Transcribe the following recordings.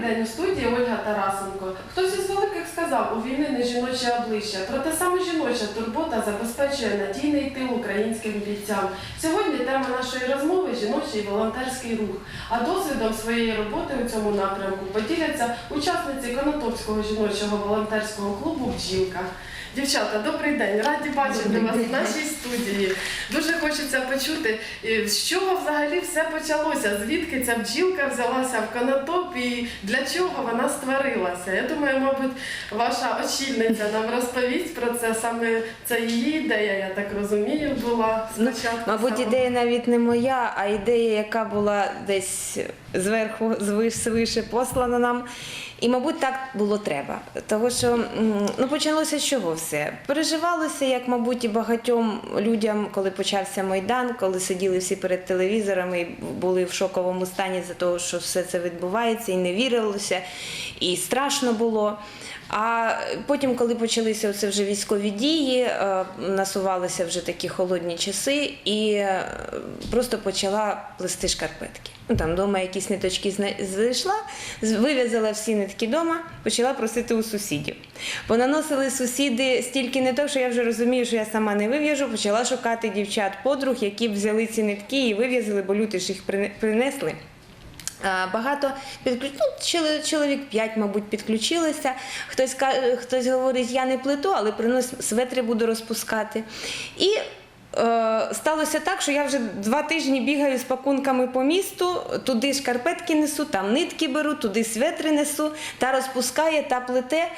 день у студії Ольга Тарасенко. Хтось із великих сказав, у війни не жіноче обличчя, проте саме жіноча турбота забезпечує надійний тил українським бійцям. Сьогодні тема нашої розмови жіночий волонтерський рух. А досвідом своєї роботи у цьому напрямку поділяться учасниці Конотопського жіночого волонтерського клубу Бджілка. Дівчата, добрий день, раді бачити вас в нашій студії. Дуже хочеться почути, е, з чого взагалі все почалося, звідки ця бджілка взялася в Конотопі і для чого вона створилася. Я думаю, мабуть, ваша очільниця нам розповість про це. Саме це її ідея, я так розумію, була Ну, спочатку. Мабуть, саме. ідея навіть не моя, а ідея, яка була десь зверху, звиш, свише послана нам. І, мабуть, так було треба. Тому що ну, почалося з чого все? Переживалося, як, мабуть, і багатьом людям, коли почався Майдан, коли сиділи всі перед телевізорами і були в шоковому стані за того, що все це відбувається, і не вірилося, і страшно було. А потім, коли почалися оце вже військові дії, е, насувалися вже такі холодні часи, і е, просто почала плести шкарпетки. Ну там вдома якісь ниточки знайшла, вив'язала всі нитки вдома, почала просити у сусідів. Понаносили сусіди стільки ниток, що я вже розумію, що я сама не вив'яжу, почала шукати дівчат, подруг, які б взяли ці нитки і вив'язали, бо люди ж їх принесли. А, Багато підключ... ну, чоловік 5, мабуть, підключилися. Хтось ка- хтось говорить, я не плету, але принос светри буду розпускати. І е, сталося так, що я вже два тижні бігаю з пакунками по місту, туди шкарпетки несу, там нитки беру, туди светри несу, та розпускає, та плете.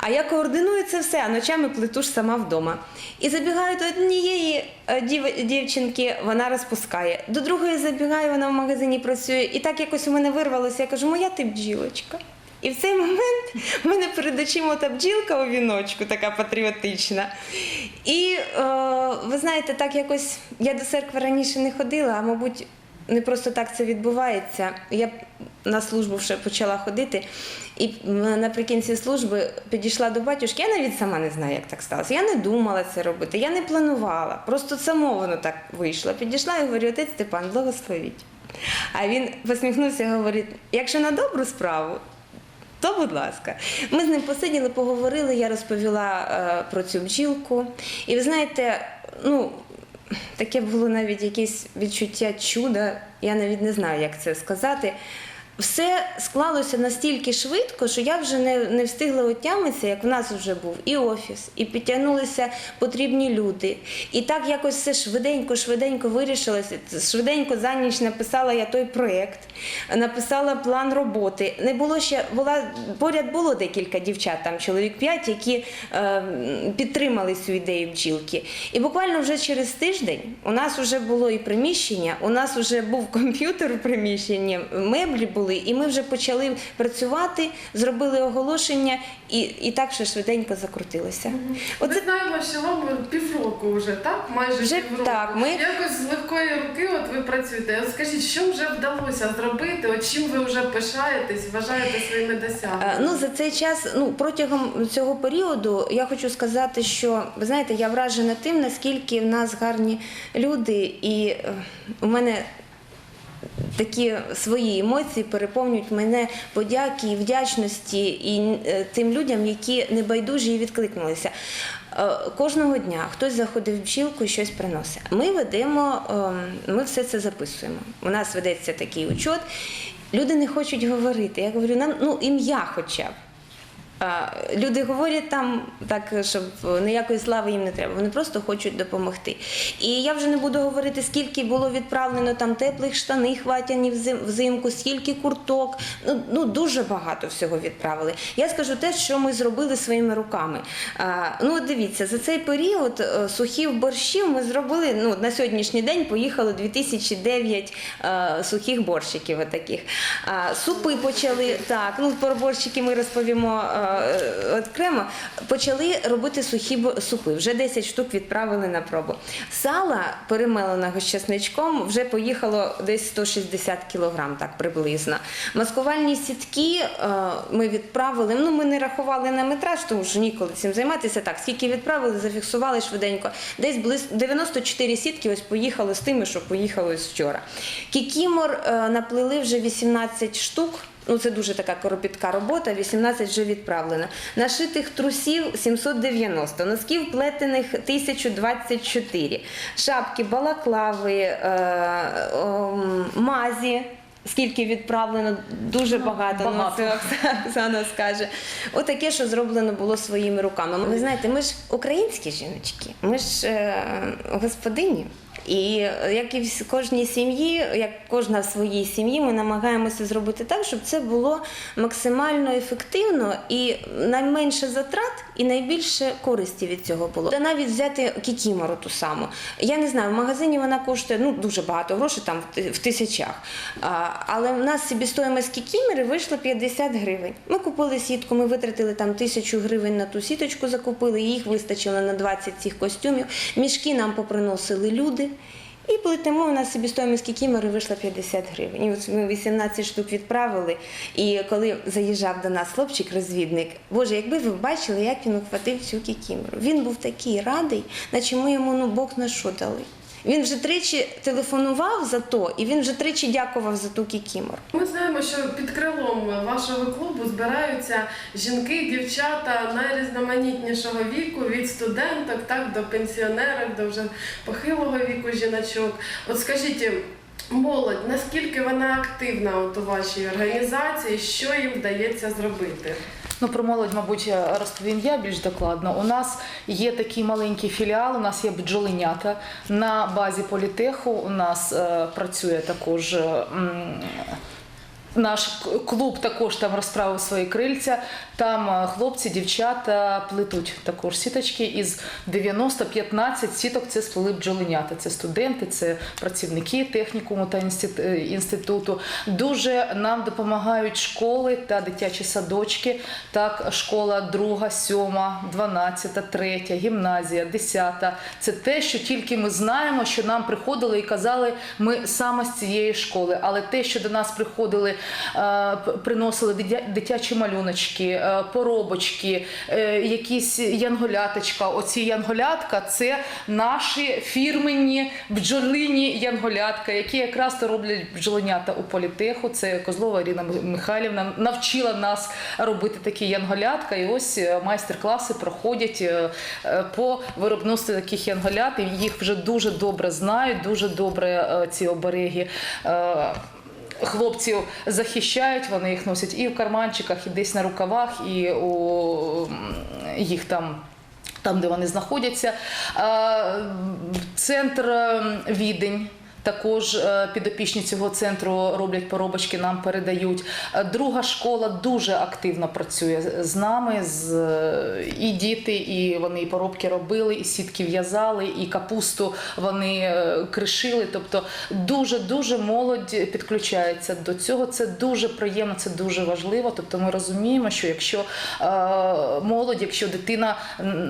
А я координую це все, а ночами плету ж сама вдома. І забігаю до однієї е, дів- дівчинки, вона розпускає. До другої забігаю, вона в магазині працює. І так якось у мене вирвалося. Я кажу, моя ти бджілочка. І в цей момент в мене перед очима та бджілка у віночку, така патріотична. І е, ви знаєте, так якось я до церкви раніше не ходила, а мабуть, не просто так це відбувається. Я на службу вже почала ходити, і наприкінці служби підійшла до батюшки. Я навіть сама не знаю, як так сталося. Я не думала це робити, я не планувала. Просто само воно так вийшло. Підійшла і говорю, отець Степан, благословіть. А він посміхнувся і говорить: якщо на добру справу, то, будь ласка, ми з ним посиділи, поговорили, я розповіла е, про цю бджілку. І ви знаєте, ну, таке було навіть якесь відчуття чуда, я навіть не знаю, як це сказати. Все склалося настільки швидко, що я вже не, не встигла отямитися, як в нас вже був і офіс, і підтягнулися потрібні люди. І так якось все швиденько, швиденько вирішилося. Швиденько за ніч написала я той проєкт, написала план роботи. Не було ще була поряд було декілька дівчат, там чоловік п'ять, які е, підтримали цю ідею бджілки. І буквально вже через тиждень у нас вже було і приміщення, у нас вже був комп'ютер у приміщенні, меблі були, і ми вже почали працювати, зробили оголошення, і, і так ще швиденько закрутилося. Ми Оце знаємо, що вам півроку вже, так? Майже Вже півроку. так, ми- Якось з легкої руки от ви працюєте. От скажіть, що вже вдалося зробити? От чим ви вже пишаєтесь, вважаєте своїми Е, досягненнями? Ну за цей час, ну протягом цього періоду, я хочу сказати, що ви знаєте, я вражена тим, наскільки в нас гарні люди, і е, у мене. Такі свої емоції переповнюють мене подяки і вдячності і е, тим людям, які небайдужі і відкликнулися. Е, Кожного дня хтось заходив в бджілку і щось приносить. Ми ведемо, ем, ми все це записуємо. У нас ведеться такий учет. Люди не хочуть говорити. Я говорю, нам ну ім'я хоча б. А, Люди говорять там так, щоб ніякої слави їм не треба. Вони просто хочуть допомогти. І я вже не буду говорити, скільки було відправлено там теплих штанів, ватяні взим- взимку, скільки курток. Ну, ну дуже багато всього відправили. Я скажу те, що ми зробили своїми руками. А, ну от дивіться, за цей період е, сухих борщів ми зробили. Ну на сьогоднішній день поїхало 2009 е, сухих борщиків. Отаких. А, супи почали так. Ну про борщики ми розповімо. Е, окремо почали робити сухі супи. Вже 10 штук відправили на пробу. Сала перемеленого з чесничком вже поїхало десь 160 кілограм, так приблизно. Маскувальні сітки е, ми відправили. Ну ми не рахували на метраж, тому що ніколи цим займатися. Так, скільки відправили, зафіксували швиденько. Десь близько 94 сітки. Ось поїхало з тими, що поїхало ось вчора. Кікімор е, наплели вже 18 штук. Ну, це дуже така коропітка робота, 18 вже відправлено. Нашитих трусів 790, носків плетених 1024, шапки, балаклави, е, мазі. Скільки відправлено, дуже багато. багато. Ну, це Оксана скаже. Отаке, що зроблено було своїми руками. Ви знаєте, ми ж українські жіночки, ми ж е, господині. І е, як і в кожній сім'ї, як кожна в своїй сім'ї, ми намагаємося зробити так, щоб це було максимально ефективно і найменше затрат, і найбільше користі від цього було. Та навіть взяти кікімору ту саму. Я не знаю, в магазині вона коштує ну дуже багато грошей, там в тисячах. А, але в нас собівартість кікімери вийшло 50 гривень. Ми купили сітку, ми витратили там тисячу гривень на ту сіточку, закупили, їх вистачило на 20 цих костюмів. Мішки нам поприносили люди. І плетемо у нас собівартість кімери вийшла 50 гривень. І от ми 18 штук відправили. І коли заїжджав до нас хлопчик-розвідник, боже, якби ви бачили, як він ухватив цю кікімеру. Він був такий радий, наче ми йому ну Бог на дали. Він вже тричі телефонував за то, і він вже тричі дякував за ту кікімору. Ми знаємо, що під крилом вашого клубу збираються жінки, дівчата найрізноманітнішого віку, від студенток так до пенсіонерок, до вже похилого віку жіночок. От скажіть, молодь, наскільки вона активна от у вашій організації, що їм вдається зробити? Ну, про молодь, мабуть, розповім я більш докладно. У нас є такий маленький філіал, у нас є бджоленята. На базі політеху у нас е, працює також. е, Наш клуб також там розправив свої крильця. Там е, хлопці, дівчата плетуть також сіточки. Із 90-15 сіток це сплели бджоленята. Це студенти, це працівники технікуму та е, інституту. Дуже нам допомагають школи та дитячі садочки. Так, школа 2, 7, 12, 3, гімназія, 10. Це те, що тільки ми знаємо, що нам приходили і казали, ми саме з цієї школи. Але те, що до нас приходили, приносили дитячі малюночки, е, поробочки, е, якісь янголяточка. Оці янголятка це наші фірменні бджолині янголятка, які якраз роблять бджоленята у політеху. Це Козлова Ірина Михайлівна навчила нас робити такі янголятка. І ось е, майстер-класи проходять е, е, по виробництву таких янголят. Їх вже дуже добре знають, дуже добре е, ці обереги. Хлопців захищають, вони їх носять і в карманчиках, і десь на рукавах, і у їх там. Там, де вони знаходяться, центр Відень. Також е, підопічні цього центру роблять поробочки, нам передають. Е, Друга школа дуже активно працює з нами. З, і діти, і вони і поробки робили, і сітки в'язали, і капусту вони е, кришили. Тобто дуже дуже молодь підключається до цього. Це дуже приємно, це дуже важливо. Тобто ми розуміємо, що якщо молодь, якщо дитина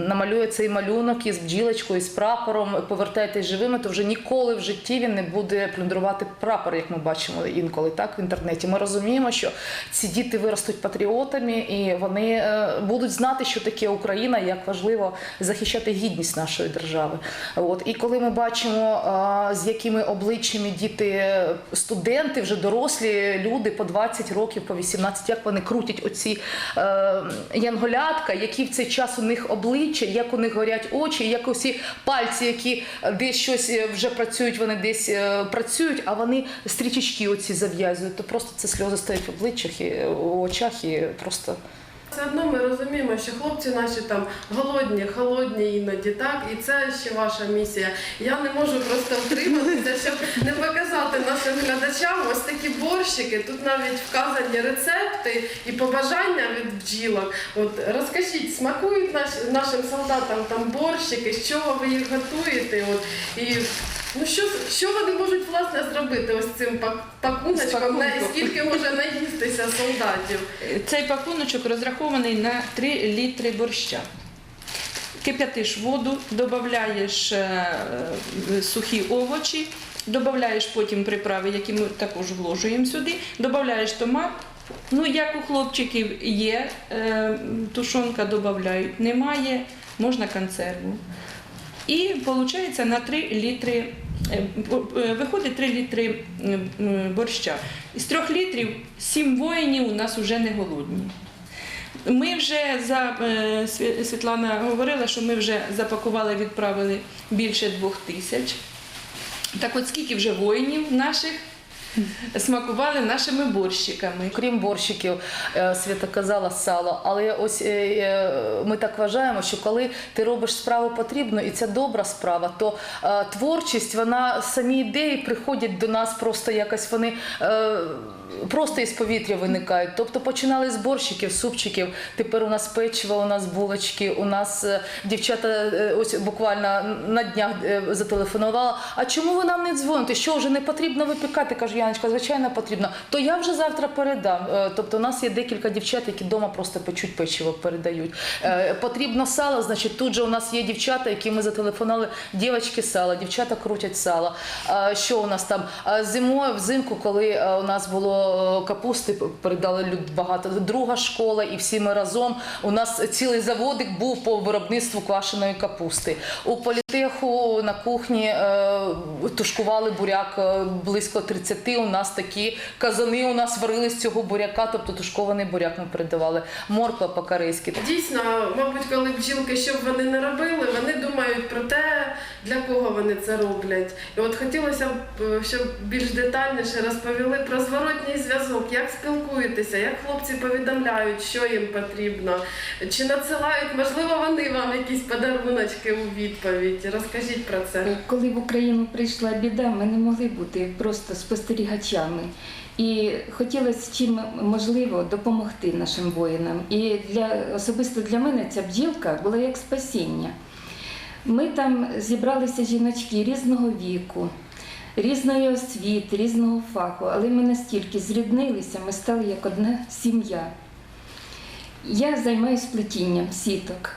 намалює цей малюнок із бджілочкою, із прапором, повертайтесь живими, то вже ніколи в житті він не буде плюндрувати прапор, як ми бачимо інколи так в інтернеті. Ми розуміємо, що ці діти виростуть патріотами і вони е, будуть знати, що таке Україна, як важливо захищати гідність нашої держави. От і коли ми бачимо, з якими обличчями діти, студенти, вже дорослі люди по 20 років, по 18, як вони крутять оці е, янголятка, які в цей час у них обличчя, як у них горять очі, як усі пальці, які десь щось е, вже працюють, вони десь е, працюють, а вони стрічечки оці зав'язують, то просто це сльози стають в обличчях і в очах, і просто. Все одно ми розуміємо, що хлопці наші там голодні, холодні іноді, так і це ще ваша місія. Я не можу просто втриматися, щоб не показати нашим глядачам ось такі борщики. Тут навіть вказані рецепти і побажання від бджілок. От розкажіть, смакують наш, нашим солдатам там борщики, з чого ви їх готуєте? От і ну що що вони можуть власне зробити ось цим пакуночком, на скільки може наїстися солдатів? Цей пакуночок розрахований на 3 літри борща. Кип'ятиш воду, додаєш е, сухі овочі, додаєш потім приправи, які ми також вложуємо сюди, додаєш томат. Ну, як у хлопчиків є, е, тушонка додають, немає, можна консерву. І виходить на 3 літри виходить 3 літри е, борща. Із 3 літрів 7 воїнів у нас вже не голодні. Ми вже за е, Світлана говорила, що ми вже запакували, відправили більше двох тисяч. Так от скільки вже воїнів наших смакували нашими борщиками. Крім борщиків, е, Свята казала сало, але ось е, е, ми так вважаємо, що коли ти робиш справу потрібну, і це добра справа, то творчість, вона самі ідеї приходять до нас просто якось вони просто із повітря виникають. Тобто починали з борщиків, супчиків. Тепер у нас печиво, у нас булочки, у нас дівчата ось буквально на днях зателефонувала. А чому ви нам не дзвоните? Що вже не потрібно випікати? Кажу, Яночка, звичайно, потрібно. То я вже завтра передам. Е, Тобто, у нас є декілька дівчат, які вдома просто печуть печиво, передають. Е, Потрібно сало, значить, тут же у нас є дівчата, які ми зателефонували. Дівчатки сало, дівчата крутять сало. Що у нас там? Зимою, взимку, коли е, у нас було е, капусти, передали багато. Друга школа, і всі ми разом. У нас цілий заводик був по виробництву квашеної капусти. У політеху на кухні е, тушкували буряк е, близько 30. У нас такі казани у нас варили з цього буряка, тобто тушкований буряк ми передавали. Морква по-корейськи. Дійсно, мабуть, коли бджілки, що б вони не робили, вони думають про те, для кого вони це роблять. І от хотілося б, щоб більш детальніше розповіли про зворотній зв'язок, як спілкуєтеся, як хлопці повідомляють, що їм потрібно, чи надсилають, можливо, вони вам якісь подаруночки у відповідь. Розкажіть про це. Коли в Україну прийшла біда, ми не могли бути просто спостерігачами. І хотілося чим можливо допомогти нашим воїнам. І для особисто для мене ця бджілка була як спасіння. Ми там зібралися жіночки різного віку, різної освіти, різного фаху, але ми настільки зріднилися, ми стали як одна сім'я. Я займаюся плетінням сіток.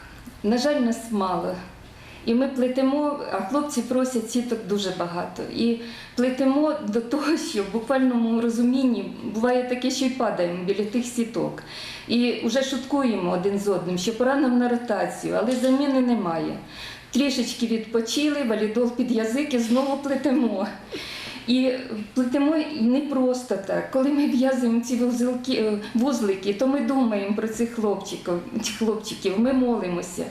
На жаль, нас мало. І ми плетемо, а хлопці просять сіток дуже багато. І плетемо до того, що в буквальному розумінні буває таке, що й падаємо біля тих сіток. І вже шуткуємо один з одним, що пора нам на ротацію, але заміни немає. Трішечки відпочили, валідол під язик і знову плетемо. І плетемо не просто так. Коли ми в'язуємо ці вузелки, е, вузлики, то ми думаємо про цих хлопчиків, хлопчиків, ми молимося.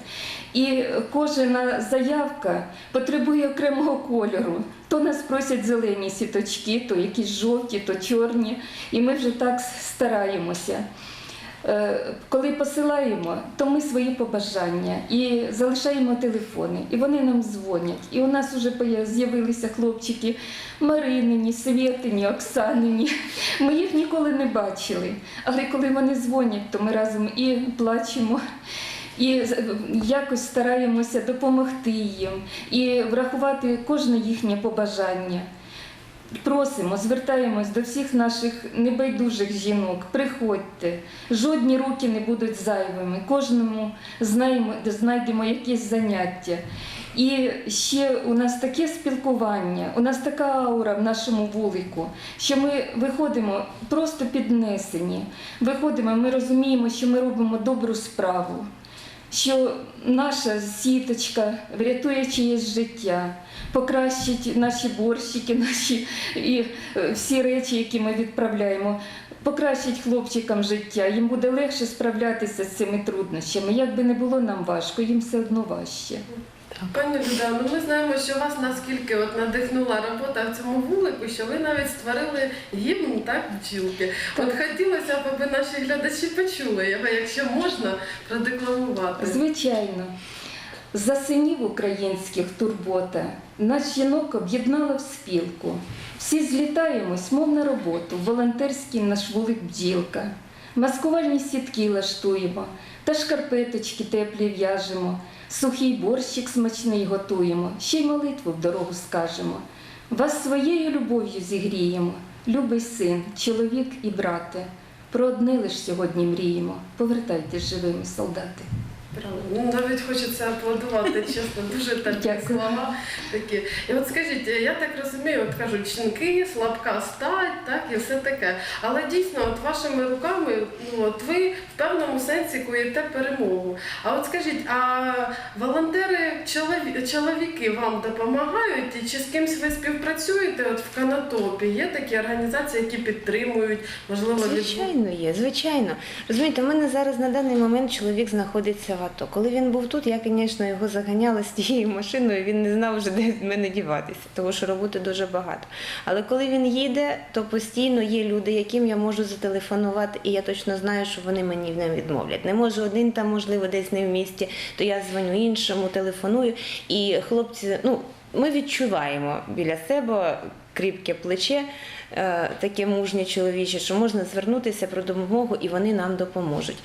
І кожна заявка потребує окремого кольору. То нас просять зелені сіточки, то якісь жовті, то чорні. І ми вже так стараємося. Е, Коли посилаємо, то ми свої побажання і залишаємо телефони, і вони нам дзвонять. І у нас вже з'явилися хлопчики Маринині, Свєтині, Оксанині. Ми їх ніколи не бачили. Але коли вони дзвонять, то ми разом і плачемо. І якось стараємося допомогти їм і врахувати кожне їхнє побажання. Просимо, звертаємось до всіх наших небайдужих жінок. Приходьте, жодні руки не будуть зайвими. Кожному знайдемо якесь заняття. І ще у нас таке спілкування, у нас така аура в нашому вулику, що ми виходимо просто піднесені. Виходимо, ми розуміємо, що ми робимо добру справу що наша сіточка врятує чиєсь життя, покращить наші борщики, наші і е, всі речі, які ми відправляємо, покращить хлопчикам життя. Їм буде легше справлятися з цими труднощами. Як би не було нам важко, їм все одно важче. Пані Люда, ну ми знаємо, що вас наскільки от надихнула робота в цьому вулику, що ви навіть створили гімн так бджілки. От хотілося б, аби наші глядачі почули його, якщо можна, продекламувати. Звичайно, за синів українських турбота нас жінок об'єднала в спілку. Всі злітаємось, мов на роботу, волонтерський наш вулик бджілка. Маскувальні сітки лаштуємо, та шкарпеточки теплі в'яжемо, сухий борщик смачний готуємо, ще й молитву в дорогу скажемо. Вас своєю любов'ю зігріємо, любий син, чоловік і брате. Про одне лиш сьогодні мріємо. Повертайтесь живими, солдати. Ну, навіть хочеться аплодувати, чесно, дуже Дякую. слова такі. І от скажіть, я так розумію, от кажуть, жінки, слабка стать, так і все таке. Але дійсно, от вашими руками, ну от ви в певному сенсі куєте перемогу. А от скажіть, а волонтери чолові- чоловіки вам допомагають? І чи з кимсь ви співпрацюєте? От в Канатопі є такі організації, які підтримують, можливо, від Звичайно, є, звичайно. Розумієте, у мене зараз на даний момент чоловік знаходиться в АТО. Коли він був тут, я, звісно, його заганяла з тією машиною, він не знав вже, де від мене діватися, тому що роботи дуже багато. Але коли він їде, то постійно є люди, яким я можу зателефонувати, і я точно знаю, що вони мені не відмовлять. Не може один там, можливо, десь не в місті, то я дзвоню іншому, телефоную. І хлопці, ну, ми відчуваємо біля себе кріпке плече, е, таке мужнє чоловіче, що можна звернутися про допомогу і вони нам допоможуть.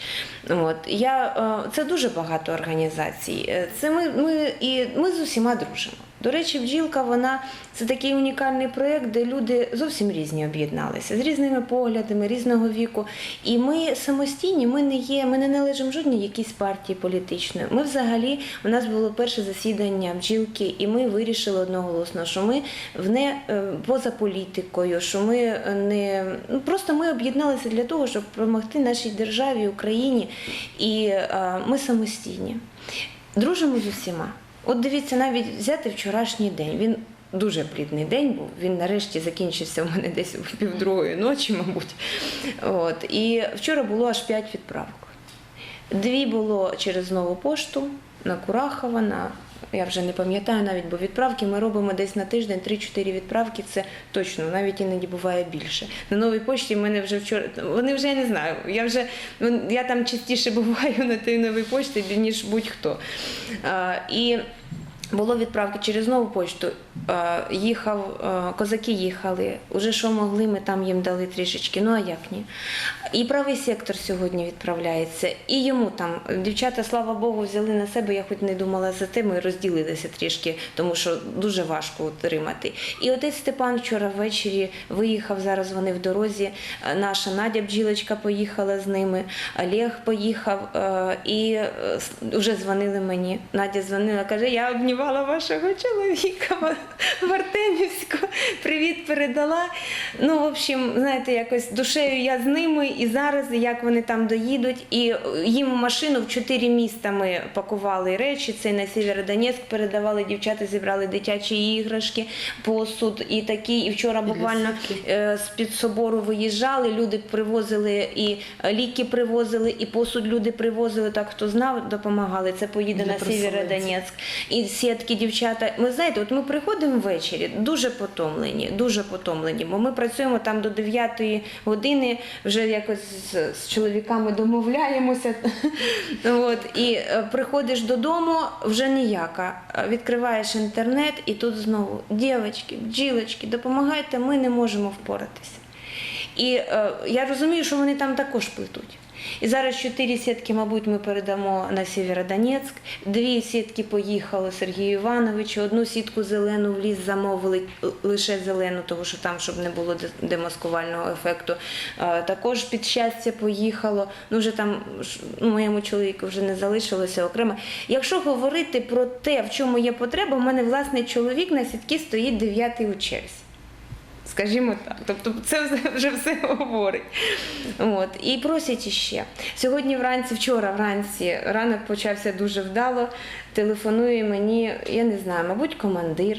От я е, це дуже багато організацій. Е, Це ми, ми і ми з усіма дружимо. До речі, бджілка вона це такий унікальний проєкт, де люди зовсім різні об'єдналися з різними поглядами, різного віку. І ми самостійні, ми не є, ми не належимо жодній якійсь партії політичної. Ми взагалі у нас було перше засідання бджілки, і ми вирішили одноголосно, що ми в не е, поза політикою, що ми не ну просто ми об'єдналися для того, щоб допомогти нашій державі, Україні, і е, ми самостійні. Дружимо з усіма. От дивіться, навіть взяти вчорашній день. Він дуже плідний день був. Він нарешті закінчився у мене десь у півдругої ночі, мабуть. От. І вчора було аж п'ять відправок. Дві було через нову пошту на Курахова, на я вже не пам'ятаю навіть, бо відправки ми робимо десь на тиждень 3-4 відправки. Це точно, навіть іноді буває більше. На новій пошті мене вже вчора. Вони вже я не знаю. Я вже я там частіше буваю на тій новій пошті, ніж будь-хто. І було відправки через нову почту. Е, Їхав, е, козаки їхали. Уже що могли, ми там їм дали трішечки. Ну а як ні? І правий сектор сьогодні відправляється, і йому там дівчата, слава Богу, взяли на себе. Я хоч не думала за те, ми розділилися трішки, тому що дуже важко утримати. І отець Степан вчора ввечері виїхав. Зараз вони в дорозі. Е, Наша Надя бджілочка поїхала з ними. Олег поїхав і вже дзвонили мені. Надя дзвонила, каже: я обнімала вашого чоловіка в- Артемівську. Привіт передала. Ну, в общем, знаєте, якось душею я з ними, і зараз як вони там доїдуть, і е, їм машину в чотири міста ми пакували речі. Це на Сєвєродонецьк передавали дівчата, зібрали дитячі іграшки, посуд і такі. І вчора буквально е, з під собору виїжджали. Люди привозили і е, ліки привозили, і посуд люди привозили. Так хто знав, допомагали. Це поїде Для на. Сєвєродонецьк. І сітки дівчата. Ми знаєте, от ми приходимо ввечері, дуже потомлені, дуже потомлені, бо ми працюємо там до 9 години, вже якось з, з чоловіками домовляємося. От, і е, приходиш додому, вже ніяка. Е, Відкриваєш інтернет, і тут знову дівчатки, бджілочки, допомагайте, ми не можемо впоратися. І е, я розумію, що вони там також плетуть. І зараз чотири сітки, мабуть, ми передамо на Сєвєродонецьк. Дві сітки поїхали Сергію Івановичу. Одну сітку зелену в ліс замовили лише зелену, тому що там, щоб не було демаскувального ефекту. Е, Також під щастя поїхало. Ну вже там ну, моєму чоловіку вже не залишилося окремо. Якщо говорити про те, в чому є потреба, у мене власний чоловік на сітки стоїть дев'ятий у черзі. Скажімо так, тобто це вже- все говорить. От. І просять іще. Сьогодні вранці, вчора вранці, ранок почався дуже вдало. Телефонує мені, я не знаю, мабуть, командир.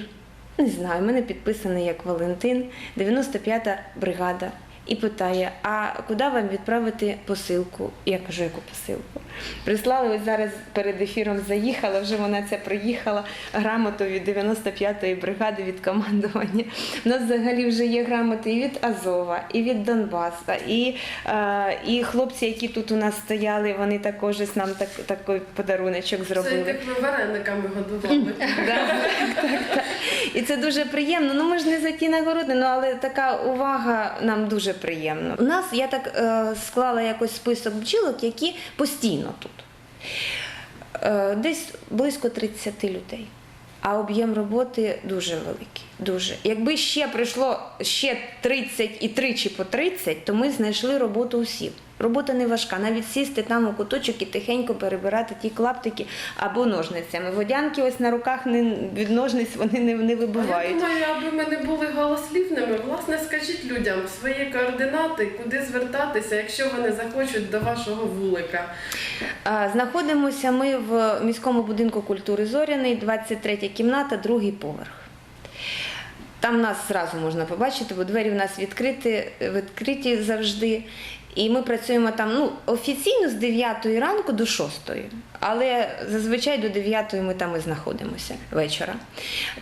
Не знаю, мене підписаний як Валентин, 95-та бригада. І питає: а куди вам відправити посилку? Я кажу, яку посилку? Прислали ось зараз перед ефіром заїхала, вже вона ця приїхала грамоту від 95-ї бригади від командування. У нас взагалі вже є грамоти і від Азова, і від Донбаса, і, е, і хлопці, які тут у нас стояли, вони також нам так, такий подаруночок це зробили. як ви варениками годували. Так, так, так. І це дуже приємно. Ну ми ж не за ті нагороди, ну але така увага нам дуже приємна. У нас я так е, склала якось список бджілок, які постійно тут. Е, десь близько 30 людей. А об'єм роботи дуже великий. Дуже. Якби ще прийшло ще 30 і тричі по 30, то ми знайшли роботу усім. Робота не важка. Навіть сісти там у куточок і тихенько перебирати ті клаптики або ножницями. Водянки ось на руках не від ножниць вони не, не А Я думаю, аби ми не були голослівними, власне, скажіть людям свої координати, куди звертатися, якщо вони захочуть до вашого вулика. Знаходимося ми в міському будинку культури Зоряний, 23 кімната, другий поверх. Там нас зразу можна побачити, бо двері в нас відкриті, відкриті завжди. І ми працюємо там ну, офіційно з 9 ранку до 6, але зазвичай до 9 ми там і знаходимося вечора.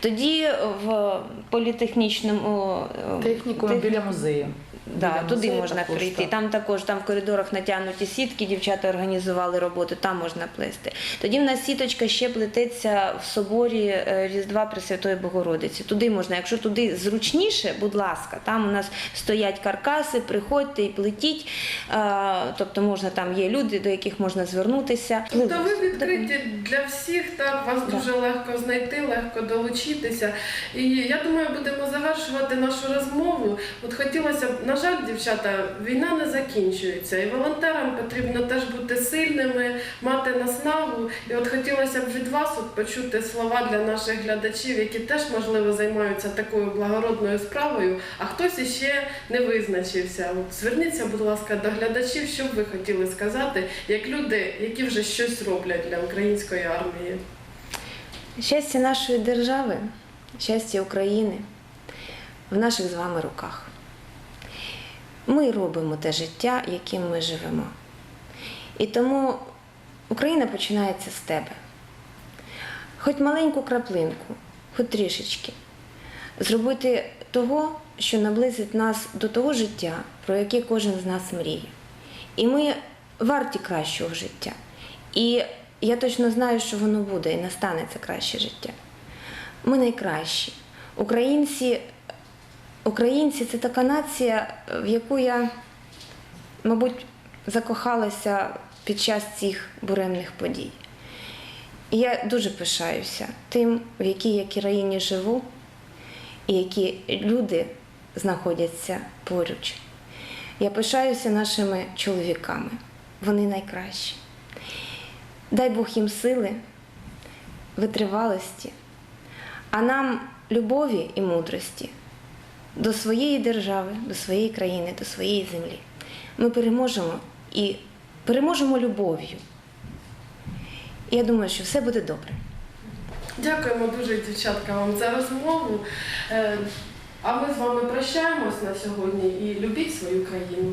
Тоді в політехнічному технікумі Технікум біля музею. Да, туди можна також, прийти. так. Там також там в коридорах натягнуті сітки, дівчата організували роботу, там можна плести. Тоді в нас сіточка ще плететься в соборі е, Різдва Пресвятої Богородиці. Туди можна, якщо туди зручніше, будь ласка, там у нас стоять каркаси, приходьте і плетіть. Е, Тобто можна там є люди, до яких можна звернутися. Тобто ви відкриті для всіх, так вас Да. дуже легко знайти, легко долучитися. І я думаю, будемо завершувати нашу розмову. От хотілося б, на жаль, дівчата, війна не закінчується, і волонтерам потрібно теж бути сильними, мати наснагу. І от хотілося б від вас от почути слова для наших глядачів, які теж можливо займаються такою благородною справою, а хтось іще не визначився. От зверніться, будь ласка, до глядачів, що б ви хотіли сказати, як люди, які вже щось роблять для української армії. Щастя нашої держави, щастя України в наших з вами руках. Ми робимо те життя, яким ми живемо. І тому Україна починається з тебе. Хоч маленьку краплинку, хоч трішечки. Зробити того, що наблизить нас до того життя, про яке кожен з нас мріє. І ми варті кращого життя. І я точно знаю, що воно буде і настане це краще життя. Ми найкращі. Українці, українці це така нація, в яку я, мабуть, закохалася під час цих буремних подій. І я дуже пишаюся тим, в якій я країні живу, і які люди знаходяться поруч. Я пишаюся нашими чоловіками. Вони найкращі. Дай Бог їм сили, витривалості, а нам любові і мудрості до своєї держави, до своєї країни, до своєї землі. Ми переможемо і переможемо любов'ю. Я думаю, що все буде добре. Дякуємо дуже, дівчатка, вам за розмову. Е, А ми з вами прощаємось на сьогодні і любіть свою країну.